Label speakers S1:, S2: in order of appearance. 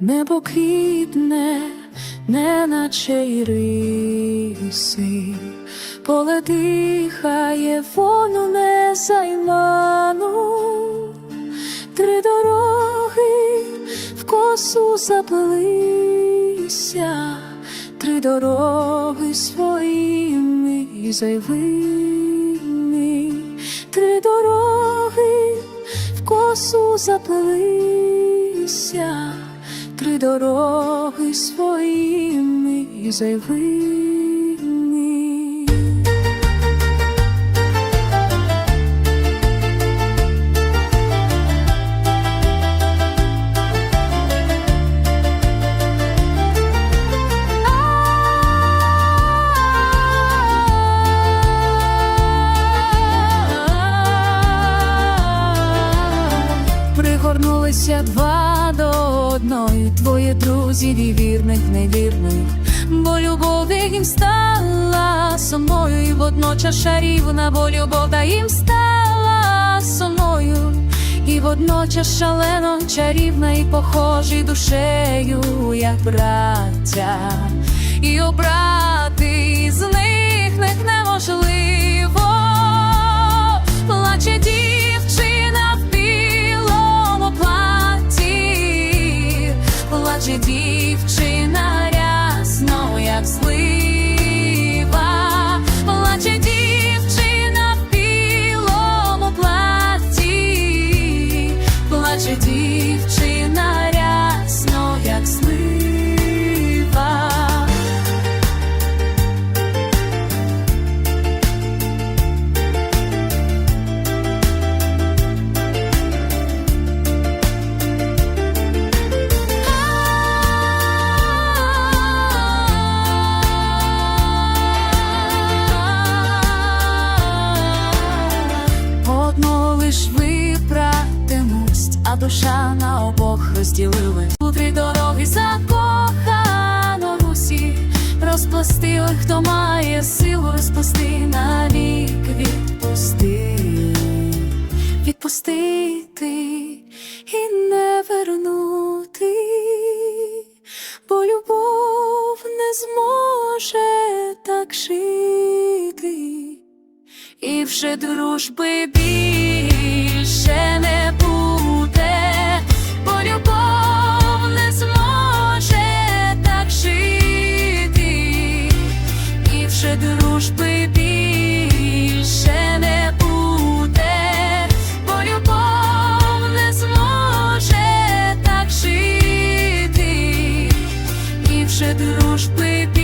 S1: Небо квітне, неначе іриси, поле дихає вону незайману, три дороги в косу заплелися, три дороги своїми зайвими, три дороги в косу заплелися, три дороги своїми зайвими. Пригорнулися два до одної, твої друзі і вірних, невірних, бо любов їм стала соною, і водночас шарівна, бо любов та їм стала соною, і водночас шалено чарівна і похожі душею, як браття, і обрати з них них плаче дівчина Душа на обох розділилась. У три дороги закохано Русі, розпласти, ой, хто має силу розпласти навік відпусти, відпустити і не вернути, бо любов не зможе так жити. І вже дружби більше не дружби більше не буде, бо любов не зможе так жити, і дружби.